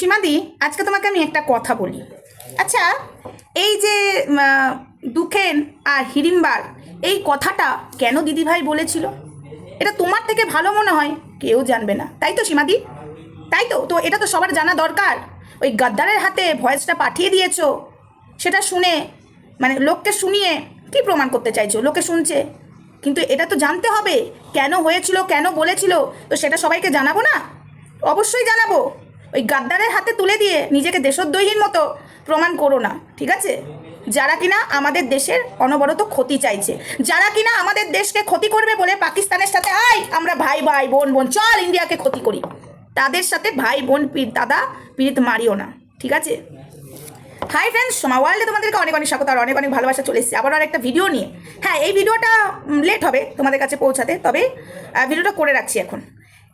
সীমাদি আজকে তোমাকে আমি একটা কথা বলি। আচ্ছা এই যে দুখেন আর হিড়িম্বার এই কথাটা কেন দিদিভাই বলেছিল? এটা তোমার থেকে ভালো মনে হয়, কেউ জানবে না। তাই তো সীমাদি তাই তো? তো এটা তো সবার জানা দরকার। ওই গাদ্দারের হাতে ভয়েসটা পাঠিয়ে দিয়েছ, সেটা শুনে মানে লোককে শুনিয়ে কি প্রমাণ করতে চাইছো? লোকে শুনছে। কিন্তু এটা তো জানতে হবে, কেন হয়েছিল, কেন বলেছিল, তো সেটা সবাইকে জানাব না? অবশ্যই জানাব। ওই গাদ্দারের হাতে তুলে দিয়ে নিজেকে দেশদ্রোহীর মতো প্রমাণ করো না, ঠিক আছে? যারা কিনা আমাদের দেশের অনবরত ক্ষতি চাইছে, যারা কিনা আমাদের দেশকে ক্ষতি করবে বলে পাকিস্তানের সাথে আয় আমরা ভাই ভাই, বোন বোন, চল ইন্ডিয়াকে ক্ষতি করি। তাদের সাথে ভাই, বোন দাদা, পীড়িত মারিও না, ঠিক আছে? হাই ফ্রেন্ডস সোমা ওয়ার্ল্ডে তোমাদেরকে অনেক অনেক স্বাগত আর অনেক অনেক ভালোবাসা চলে এসেছি। আবার আর একটা ভিডিও নিয়ে। হ্যাঁ এই ভিডিওটা লেট হবে তোমাদের কাছে পৌঁছাতে, তবে ভিডিওটা করে রাখছি এখন।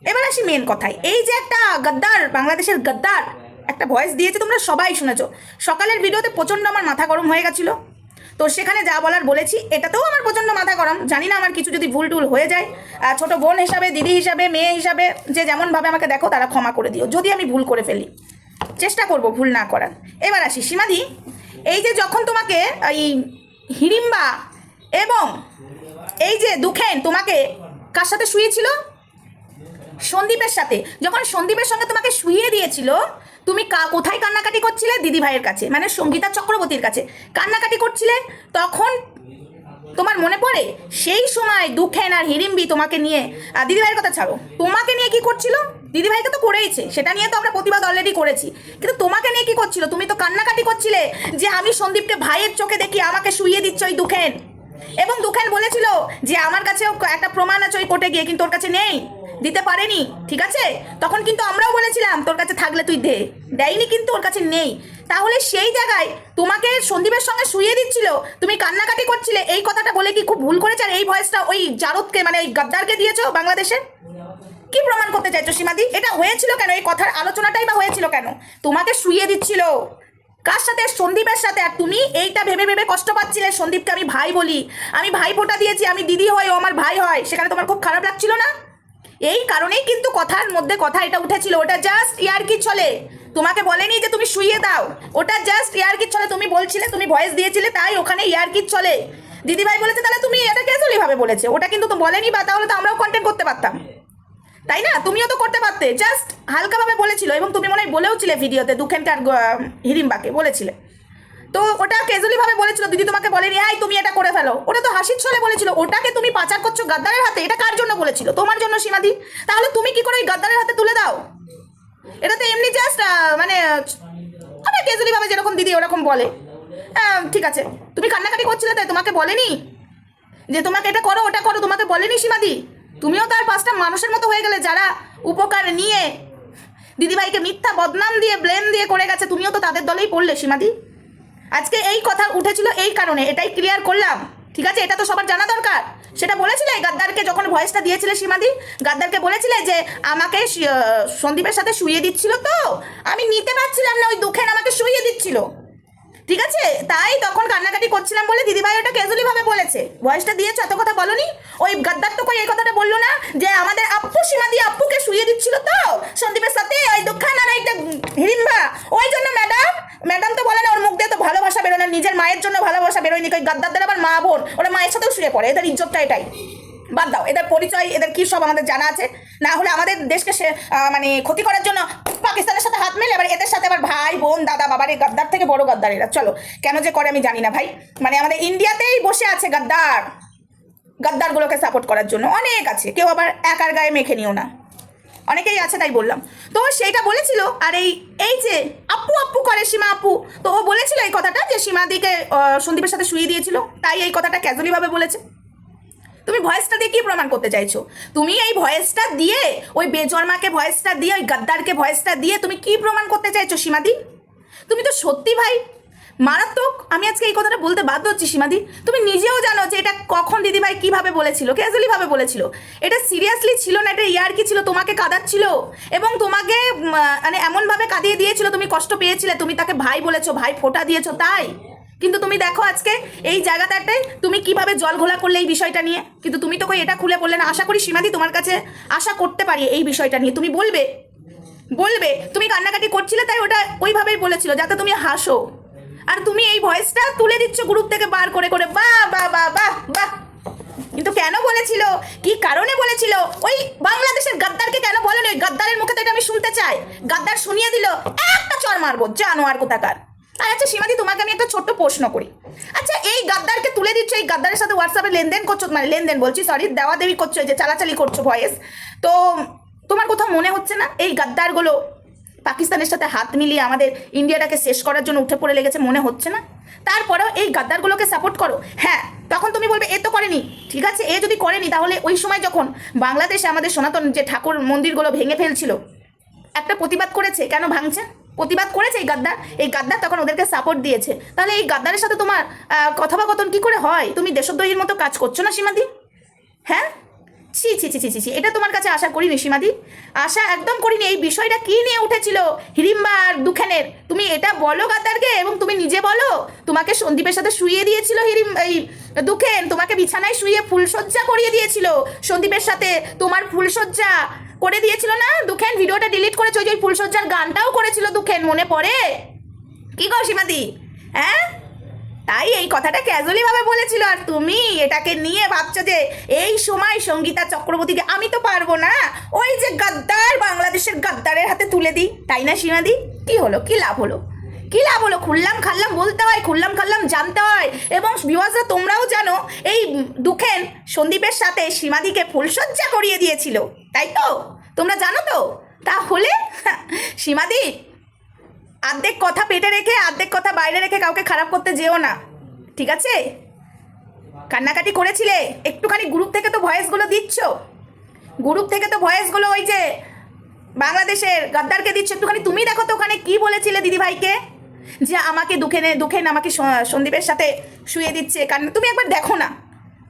এবার আসি মেন কথায়। এই যে একটা গদ্দার, বাংলাদেশের গদ্দার, একটা ভয়েস দিয়েছে, তোমরা সবাই শুনেছ। সকালের ভিডিওতে প্রচণ্ড আমার মাথা গরম হয়ে গেছিল। তো সেখানে যা বলার বলেছি, এটাতেও আমার প্রচণ্ড মাথা গরম। জানি না আমার কিছু যদি ভুল টুল হয়ে যায়। ছোট বোন হিসাবে, দিদি হিসাবে, মেয়ে হিসাবে, যে যেমনভাবে আমাকে দেখো, তারা ক্ষমা করে দিও। যদি আমি ভুল করে ফেলি, চেষ্টা করব ভুল না করার। এবার আসি। সীমাদি, এই যে যখন তোমাকে এই হিড়িম্বা এবং এই যে দুখেন তোমাকে কার সাথে শুয়েছিল? সন্দীপের সাথে। যখন সন্দীপের সঙ্গে তোমাকে শুইয়ে দিয়েছিল তুমি কা- কোথায় কান্নাকাটি করছিলে? দিদি ভাইয়ের কাছে মানে সঙ্গীতা চক্রবর্তীর কাছে। কান্নাকাটি করছিলে তখন তোমার মনে পড়ে? সেই সময় দুখেন আর হিড়িম্বি তোমাকে নিয়ে আহ, দিদিভাইয়ের কথা ছাড়ো তোমাকে নিয়ে কি করছিল? দিদিভাইকে তো করেইছে সেটা নিয়ে তো আমরা প্রতিবাদ অলরেডি করেছি। কিন্তু তোমাকে নিয়ে কি করছিল? তুমি তো কান্নাকাটি করছিলে যে আমি সন্দীপকে ভাইয়ের চোখে দেখি আমাকে শুইয়ে দিচ্ছ ওই দুখেন। এবং দুখেন বলেছিল যে আমার কাছেও একটা প্রমাণ আছে ওই কোর্টে গিয়ে কিন্তু ওর কাছে নেই। দিতে পারেনি, ঠিক আছে? তখন কিন্তু আমরাও বলেছিলাম, তোর কাছে থাকলে তুই দে। দেয়নি কিন্তু, ওর কাছে নেই। তাহলে সেই জায়গায় তোমাকে সন্দীপের সঙ্গে শুয়ে দিচ্ছিল, তুমি কান্নাকাটি করছিলে, এই কথাটা বলে কি খুব ভুল করেছে? আর এই ভয়েসটা ওই জারদকে মানে ওই গাদ্দারকে দিয়েছ বাংলাদেশে? কি প্রমাণ করতে চাইছো সীমাদি? এটা হয়েছিল কেন? এই কথার আলোচনাটাই বা হয়েছিল কেন? তোমাকে শুয়ে দিচ্ছিল। কার সাথে? সন্দীপের সাথে। আর তুমি এইটা ভেবে ভেবে কষ্ট পাচ্ছিলে। সন্দীপকে আমি ভাই বলি। আমি ভাই ফোটা দিয়েছি, আমি দিদি হয় ও আমার ভাই হয়। সেখানে তোমার খুব খারাপ লাগছিল না? এই কারণেই কিন্তু কথার মধ্যে কথা এটা উঠেছিল, ওটা জাস্ট ইয়ার কি চলে? তোমাকে বলেনি যে তুমি শুয়ে দাও। ওটা জাস্ট ইয়ার কি চলে? তুমি বলছিলে, তুমি ভয়েস দিয়েছিলে, তাই ওখানে ইয়ার কি চলে? দিদিভাই বলেছে, তাহলে তুমি এটা ক্যাজুয়ালি ভাবে বলেছে? ওটা কিন্তু তো বলেনি বা তাহলে তো আমরাও কন্টেন্ট করতে পারতাম। তাই না? তুমিও তো করতে পারতে। জাস্ট হালকাভাবে বলেছিল এবং তুমি মনে হয় বলেওছিলে ভিডিওতে দুখেনকার হিরিম্বাকে বলেছিলে। তো ওটা ক্যাজুয়ালি ভাবে বলেছিল, দিদি তোমাকে বলেনি আই তুমি এটা করে ফেলো। ওটা তো হাসির ছলে বলেছিল, ওটাকে তুমি পাচার করছ গাদ্দারের হাতে? এটা কার জন্য বলেছিল? তোমার জন্য, সীমাদি। তাহলে তুমি কি করে ওই গাদ্দারের হাতে তুলে দাও? এটা তো এমনি জাস্ট মানে মানে ক্যাজুয়ালি ভাবে যেরকম দিদি ওরকম বলে। হ্যাঁ ঠিক আছে। তুমি কান্নাকাটি করছিলে, তাই তোমাকে বলেনি? যে তোমাকে এটা করো, ওটা করো, তোমাকে বলেনি, সীমাদি? তুমিও তার পাঁচটা মানুষের মতো হয়ে গেলে যারা উপকার নিয়ে দিদিভাইকে মিথ্যা বদনাম দিয়ে ব্লেম দিয়ে করে গেছে, তুমিও তো তাদের দলেই পড়লে, সীমাদি। আজকে এই কথা উঠেছিল এই কারণে, এটাই ক্লিয়ার করলাম। ঠিক আছে? এটা তো সবার জানা দরকার। সেটা বলেছিলে গাদ্দারকে যখন ভয়েসটা দিয়েছিলে সীমাদি? গাদ্দারকে বলেছিলে যে আমাকে সন্দীপের সাথে শুয়ে দিচ্ছিল তো? আমি নিতে পারছিলাম না, ওই দুঃখেন আমাকে শুইয়ে দিচ্ছিল। ঠিক আছে? তাই তখন কান্নাকাটি করছিলাম বলে দিদিভাই ওটা ক্যাজুয়ালি ভাবে বলেছে। ভয়েসটা দিয়েছ, এত কথা বলনি? ওই গাদ্দার তো কই এই কথাটা বলল না? যে আমাদের আপ্পু সীমা দিয়ে আপ্পুকে শুয়ে দিচ্ছিল তো? সন্দীপের সাথে? ওই দুঃখান আর এইটা হিরিম্বা ওই জন্য ম্যাডাম ম্যাডাম তো বলে না ওর মুখ দিয়ে তো ভালোবাসা বেরোয় না নিজের মায়ের জন্য ভালোবাসা বেরোয়নি ওই গাদ্দারদের আবার মা বোন? ওরা মায়ের সাথেও শুয়ে পড়ে, এদের ইজ্জতটা এটাই। বাদ দাও, এদের পরিচয়, এদের কী সব আমাদের জানা আছে? না হলে আমাদের দেশকে সে মানে ক্ষতি করার জন্য পাকিস্তানের সাথে হাত মেলে এবার এদের সাথে আবার ভাই, বোন, দাদা, বাবার এই গাদ্দার থেকে বড় গাদ্দার এরা চলো, কেন যে করে আমি জানি না ভাই। মানে আমাদের ইন্ডিয়াতেই বসে আছে গাদ্দার। গাদ্দারগুলোকে সাপোর্ট করার জন্য অনেক আছে, কেউ আবার একার গায়ে মেখে নিও না। অনেকেই আছে, তাই বললাম। তো সেইটা বলেছিল, আর এই এই যে আপু আপু করে সীমা আপু, তো ও বলেছিল এই কথাটা যে সীমাদিকে সন্দীপের সাথে শুয়ে দিয়েছিল, তাই এই কথাটা ক্যাজুয়ালি ভাবে বলেছে। তুমি ভয়েসটা দিয়ে কি প্রমাণ করতে চাইছো? তুমি এই ভয়েসটা দিয়ে, ওই বেজন্মাকে ভয়েসটা দিয়ে, ওই গাদ্দারকে ভয়েসটা দিয়ে তুমি কি প্রমাণ করতে চাইছো সীমাদি? তুমি তো সত্যি ভাই মারাত্মক। আমি আজকে এই কথাটা বলতে বাধ্য হচ্ছি, সীমাদি। তুমি নিজেও জানো যে এটা কখন দিদিভাই কীভাবে বলেছিল ক্যাজুয়ালি ভাবে বলেছিল। এটা সিরিয়াসলি ছিল না, এটা ইয়ার কি ছিল, তোমাকে কাঁদাচ্ছিল। এবং তোমাকে মানে এমনভাবে কাঁদিয়ে দিয়েছিল, তুমি কষ্ট পেয়েছিলে, তুমি তাকে ভাই বলেছ, ভাই ফোটা দিয়েছ, তাই? কিন্তু তুমি দেখো আজকে এই জায়গাটাতে তুমি কীভাবে জল ঘোলা করলে এই বিষয়টা নিয়ে? কিন্তু তুমি তো কই এটা খুলে বললে না। আশা করি সীমাদি তোমার কাছে আশা করতে পারি এই বিষয়টা নিয়ে। তুমি বলবে বলবে, তুমি কান্নাকাটি করছিলে, তাই ওটা ওইভাবেই বলেছিল, যাতে তুমি হাসো। আর তুমি এই ভয়েসটা তুলে দিচ্ছ গ্রুপ থেকে বার করে করে। বাহ বাহ বা বাহ বাহ। কিন্তু কেন বলেছিল? কি কারণে বলেছিল? ওই বাংলাদেশের গাদ্দারকে কেন বলেনি? ওই গাদ্দারের মুখে তো এটা আমি শুনতে চাই। গাদ্দার শুনিয়ে দিল, একটা চর মারবো, জানোয়ার কোথাকার? আর আচ্ছা সীমাদি, তোমাকে আমি একটা ছোট্ট প্রশ্ন করি। আচ্ছা এই গাদ্দারকে তুলে দিচ্ছ, এই গাদ্দারের সাথে হোয়াটসঅ্যাপে লেনদেন করছ মানে লেনদেন বলছি সরি দেওয়া দেওয়ি করছ যে চালাচালি করছ ভয়েস, তো তোমার কোথাও মনে হচ্ছে না? এই গাদ্দারগুলো পাকিস্তানের সাথে হাত মিলিয়ে আমাদের ইন্ডিয়াটাকে শেষ করার জন্য উঠে পড়ে লেগেছে মনে হচ্ছে না? তারপরেও এই গাদ্দারগুলোকে সাপোর্ট করো। হ্যাঁ তখন তুমি বলবে, এ তো করেনি। ঠিক আছে, এ যদি করেনি, তাহলে ওই সময় যখন বাংলাদেশে আমাদের সনাতন যে ঠাকুর মন্দিরগুলো ভেঙে ফেলছিল, একটা প্রতিবাদ করেছে, কেন ভাঙছে? প্রতিবাদ করেছে এই গাদ্দার? এই গাদ্দার তখন ওদেরকে সাপোর্ট দিয়েছে। তাহলে এই গাদ্দারের সাথে তোমার কথোপকথন কি করে হয়? তুমি দেশদ্রোহীর মতো কাজ করছ না, সীমাদি? হ্যাঁ? ছি ছি ছি ছি ছি এটা তোমার কাছে আশা করিনি সীমাদি আশা একদম করিনি, এই বিষয়টা কি নিয়ে উঠেছিল? হিরিম্বা আর দুখানের। তুমি এটা বলো গাদ্দারকে এবং তুমি নিজে বলো। তোমাকে সন্দীপের সাথে শুইয়ে দিয়েছিল হিরিম এই দুখেন। তোমাকে বিছানায় শুয়ে ফুলসজ্জা করিয়ে দিয়েছিল সন্দীপের সাথে। তোমার ফুলসজ্জা করে দিয়েছিল না? দুখেন, ভিডিওটা ডিলিট করেছে, ওই ফুলসজ্জার গানটাও করেছিল দুখেন, মনে পড়ে? কি গো সীমাদি হ্যাঁ? তাই এই কথাটা ক্যাজুয়ালি ভাবে বলেছিল আর তুমি এটাকে নিয়ে ভাবছ যে এই সময় সঙ্গীতা চক্রবর্তীকে আমি তো পারব না। ওই যে গাদ্দার, বাংলাদেশের গাদ্দারের হাতে তুলে দিই। তাই না সীমাদি? কি হলো? কি লাভ হলো? কি লাভ হলো? খুললাম খাল্লাম বলতে হয়, খুললাম খাল্লাম জানতে হয়। এবং বিবাসরা তোমরাও জানো, এই দুখেন সন্দীপের সাথে সীমাদিকে ফুলসজ্জা করিয়ে দিয়েছিল। তাই তো? তোমরা জানো তো? তাহলে সীমাদি অর্ধেক কথা পেটে রেখে, অর্ধেক কথা বাইরে রেখে কাউকে খারাপ করতে যেও না। ঠিক আছে? কান্নাকাটি করেছিলে? একটুখানি গ্রুপ থেকে তো ভয়েসগুলো দিচ্ছ। গ্রুপ থেকে তো ভয়েসগুলো ওই যে বাংলাদেশের গাদ্দারকে দিচ্ছ। একটুখানি তুমি দেখো তো ওখানে কি বলেছিলে দিদিভাইকে? যে আমাকে দুখেনে দুখেন আমাকে সন্দীপের সাথে শুয়ে দিচ্ছে। কারণ তুমি একবার দেখো না।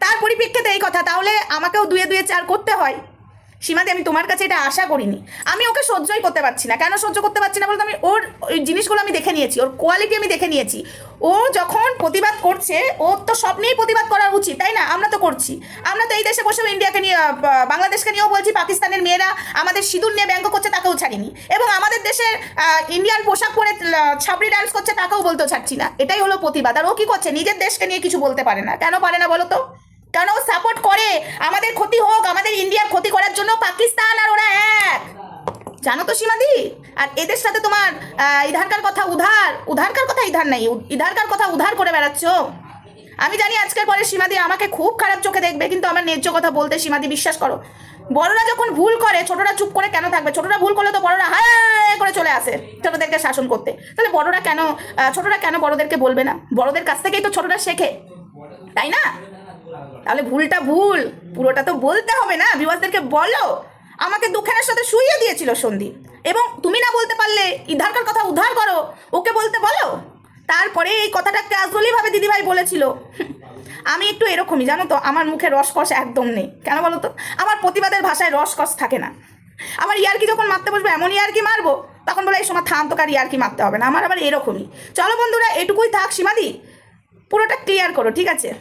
তার পরিপ্রেক্ষিতে এই কথা। তাহলে আমাকেও দুয়ে দুয়ে চার করতে হয়। সীমাদি, আমি তোমার কাছে এটা আশা করিনি। আমি ওকে সহ্যই করতে পারছি না। কেন সহ্য করতে পারছি না বলতো আমি? ওর ওই জিনিসগুলো আমি দেখে নিয়েছি, ওর কোয়ালিটি আমি দেখে নিয়েছি। ও যখন প্রতিবাদ করছে, ওর তো সব নিয়েই প্রতিবাদ করা উচিত, তাই না? আমরা তো করছি। আমরা তো এই দেশে বসেও ইন্ডিয়াকে নিয়ে বাংলাদেশকে নিয়েও বলছি, পাকিস্তানের মেয়েরা আমাদের সিঁদুর নিয়ে ব্যঙ্গ করছে, তাকেও ছাড়িনি। এবং আমাদের দেশের ইন্ডিয়ান পোশাক পরে ছাবড়ি ডান্স করছে, তাকেও বলতেও ছাড়ছি না। এটাই হলো প্রতিবাদ। আর ও কি করছে? নিজের দেশকে নিয়ে কিছু বলতে পারে না। কেন পারে না বলো তো? কারণ ও সাপোর্ট করে? আমাদের ক্ষতি হোক, আমাদের ইন্ডিয়ার ক্ষতি করার জন্য পাকিস্তান আর ওরা এক। জানো তো সীমাদি? আর এদের সাথে তোমার ইধারকার কথা উধার। উধারকার কথা ইধার নাই ইধারকার কথা উধার করে বেড়াচ্ছ। আমি জানি আজকের পরে সীমাদি আমাকে খুব খারাপ চোখে দেখবে, কিন্তু আমার ন্যায্য কথা বলতে সীমাদি বিশ্বাস করো। বড়রা যখন ভুল করে, ছোটরা চুপ করে কেন থাকবে? ছোটরা ভুল করলে তো বড়রা হায় করে চলে আসে ছোটদেরকে শাসন করতে। তাহলে বড়রা কেন ছোটরা কেন বড়দেরকে বলবে না? বড়দের কাছ থেকেই তো ছোটরা শেখে, তাই না? তাহলে ভুলটা ভুল। পুরোটা তো বলতে হবে না বিবাসদেরকে বলো। আমাকে দুখানের সাথে শুইয়ে দিয়েছিল সন্দীপ। এবং তুমি না বলতে পারলে, ইধারকার কথা উদ্ধার করো, ওকে বলতে বলো। তারপরে এই কথাটা ক্যাজুয়ালি ভাবে দিদিভাই বলেছিল। আমি একটু এরকমই, জানো তো, আমার মুখে রসকস একদম নেই। কেন বলো তো? আমার প্রতিবাদের ভাষায় রসকস থাকে না। আমার ইয়ারকি যখন মারতে বসবো, এমন ইয়ারকি মারবো, তখন বলে, এই সময় থাম, তোকে আর ইয়ারকি মারতে হবে না। আমার আবার এরকমই। চলো বন্ধুরা, এটুকুই থাক, সীমাদি। পুরোটা ক্লিয়ার করো, ঠিক আছে?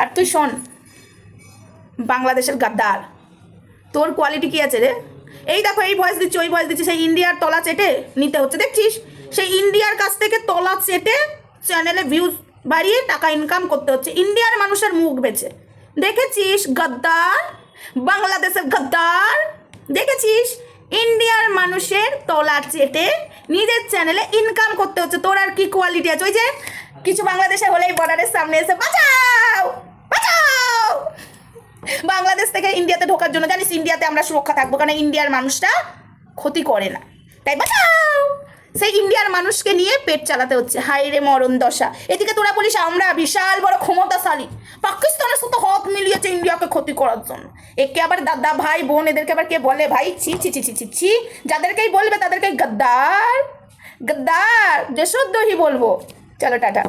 আর তুই শোন, বাংলাদেশের গাদ্দার, তোর কোয়ালিটি কী আছে রে? এই দেখো, এই ভয়েস দিচ্ছি, ওই ভয়েস দিচ্ছি, সেই ইন্ডিয়ার তলা চেটে নিতে হচ্ছে, দেখছিস? সেই ইন্ডিয়ার কাছ থেকে তলা চেটে চ্যানেলে ভিউজ বাড়িয়ে টাকা ইনকাম করতে হচ্ছে, ইন্ডিয়ার মানুষের মুখ বেছে। দেখেছিস গাদ্দার? বাংলাদেশের গাদ্দার? দেখেছিস? ইন্ডিয়ার মানুষের তলা চেটে নিজের চ্যানেলে ইনকাম করতে হচ্ছে, তোর আর কি কোয়ালিটি আছে? ওই যে, কিছু বাংলাদেশে হলেই বর্ডারের সামনে এসে বাঁচাও বাংলাদেশ থেকে ইন্ডিয়াতে ঢোকার জন্য জানিস ইন্ডিয়াতে আমরা সুরক্ষা থাকব, কারণ ইন্ডিয়ার মানুষটা ক্ষতি করে না। তাই বাঁচাও! সেই ইন্ডিয়ার মানুষকে নিয়ে পেট চালাতে হচ্ছে। হাই রে মরণ দশা। এদিকে তোরা বলিস, আমরা বিশাল বড় ক্ষমতাশালী। পাকিস্তানের সাথে হাত মিলিয়েছে ইন্ডিয়াকে ক্ষতি করার জন্য। একে আবার দাদা, ভাই, বোন, এদেরকে আবার কে বলে? ভাই, ছি ছি ছি ছি ছি ছি। যাদেরকেই বলবে তাদেরকে গদ্দার। গদ্দার দেশদ্রোহী বলব। চলো, টাটা।